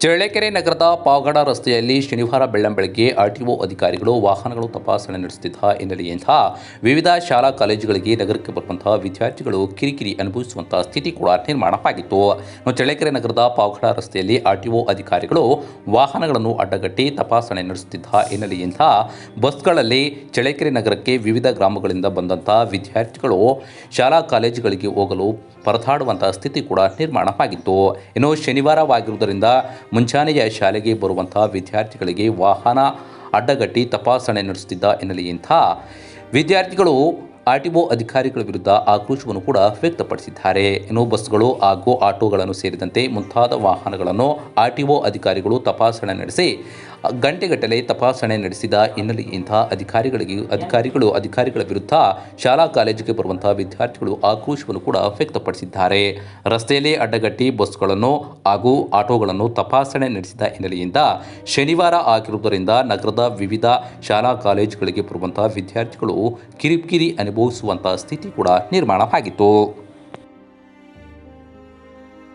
ಚಳ್ಳಕೆರೆ ನಗರದ ಪಾವಗಡ ರಸ್ತೆಯಲ್ಲಿ ಶನಿವಾರ ಬೆಳ್ಳಂಬೆಳಗ್ಗೆ ಆರ್ಟಿಒ ಅಧಿಕಾರಿಗಳು ವಾಹನಗಳು ತಪಾಸಣೆ ನಡೆಸುತ್ತಿದ್ದ ಹಿನ್ನೆಲೆಯಿಂದ ವಿವಿಧ ಶಾಲಾ ಕಾಲೇಜುಗಳಿಗೆ ನಗರಕ್ಕೆ ಬರುವಂತಹ ವಿದ್ಯಾರ್ಥಿಗಳು ಕಿರಿಕಿರಿ ಅನುಭವಿಸುವಂತಹ ಸ್ಥಿತಿ ಕೂಡ ನಿರ್ಮಾಣವಾಗಿತ್ತು ಚಳ್ಳಕೆರೆ ನಗರದ ಪಾವಗಡ ರಸ್ತೆಯಲ್ಲಿ ಆರ್ಟಿಒ ಅಧಿಕಾರಿಗಳು ವಾಹನಗಳನ್ನು ಅಡ್ಡಗಟ್ಟಿ ತಪಾಸಣೆ ನಡೆಸುತ್ತಿದ್ದ ಹಿನ್ನೆಲೆಯಿಂದ ಬಸ್ಗಳಲ್ಲಿ ಚಳ್ಳಕೆರೆ ನಗರಕ್ಕೆ ವಿವಿಧ ಗ್ರಾಮಗಳಿಂದ ಬಂದಂತಹ ವಿದ್ಯಾರ್ಥಿಗಳು ಶಾಲಾ ಕಾಲೇಜುಗಳಿಗೆ ಹೋಗಲು ಪರದಾಡುವಂತಹ ಸ್ಥಿತಿ ಕೂಡ ನಿರ್ಮಾಣವಾಗಿತ್ತು. ಇನ್ನು ಶನಿವಾರವಾಗಿರುವುದರಿಂದ ಮುಂಜಾನೆಯ ಶಾಲೆಗೆ ಬರುವಂತಹ ವಿದ್ಯಾರ್ಥಿಗಳಿಗೆ ವಾಹನ ಅಡ್ಡಗಟ್ಟಿ ತಪಾಸಣೆ ನಡೆಸುತ್ತಿದ್ದ ಹಿನ್ನೆಲೆಯಿಂದ ವಿದ್ಯಾರ್ಥಿಗಳು ಆರ್ ಟಿ ಒ ಅಧಿಕಾರಿಗಳ ವಿರುದ್ಧ ಆಕ್ರೋಶವನ್ನು ಕೂಡ ವ್ಯಕ್ತಪಡಿಸಿದ್ದಾರೆ. ಇನ್ನು ಬಸ್ಗಳು ಹಾಗೂ ಆಟೋಗಳನ್ನು ಸೇರಿದಂತೆ ಮುಂತಾದ ವಾಹನಗಳನ್ನು ಆರ್ ಟಿ ಒ ಅಧಿಕಾರಿಗಳು ತಪಾಸಣೆ ನಡೆಸಿ ಗಂಟೆಗಟ್ಟಲೆ ತಪಾಸಣೆ ನಡೆಸಿದ ಹಿನ್ನೆಲೆಯಿಂದ ಅಧಿಕಾರಿಗಳಿಗೆ ಅಧಿಕಾರಿಗಳು ಅಧಿಕಾರಿಗಳ ವಿರುದ್ಧ ಶಾಲಾ ಕಾಲೇಜಿಗೆ ಬರುವಂತಹ ವಿದ್ಯಾರ್ಥಿಗಳು ಆಕ್ರೋಶವನ್ನು ಕೂಡ ವ್ಯಕ್ತಪಡಿಸಿದ್ದಾರೆ. ರಸ್ತೆಯಲ್ಲಿ ಅಡ್ಡಗಟ್ಟಿ ಬಸ್ಗಳನ್ನು ಹಾಗೂ ಆಟೋಗಳನ್ನು ತಪಾಸಣೆ ನಡೆಸಿದ ಹಿನ್ನೆಲೆಯಿಂದ ಶನಿವಾರ ಆಗಿರುವುದರಿಂದ ನಗರದ ವಿವಿಧ ಶಾಲಾ ಕಾಲೇಜುಗಳಿಗೆ ಬರುವಂತಹ ವಿದ್ಯಾರ್ಥಿಗಳು ಕಿರಿಕಿರಿ ಅನುಭವಿಸುವಂತಹ ಸ್ಥಿತಿ ಕೂಡ ನಿರ್ಮಾಣವಾಗಿತ್ತು.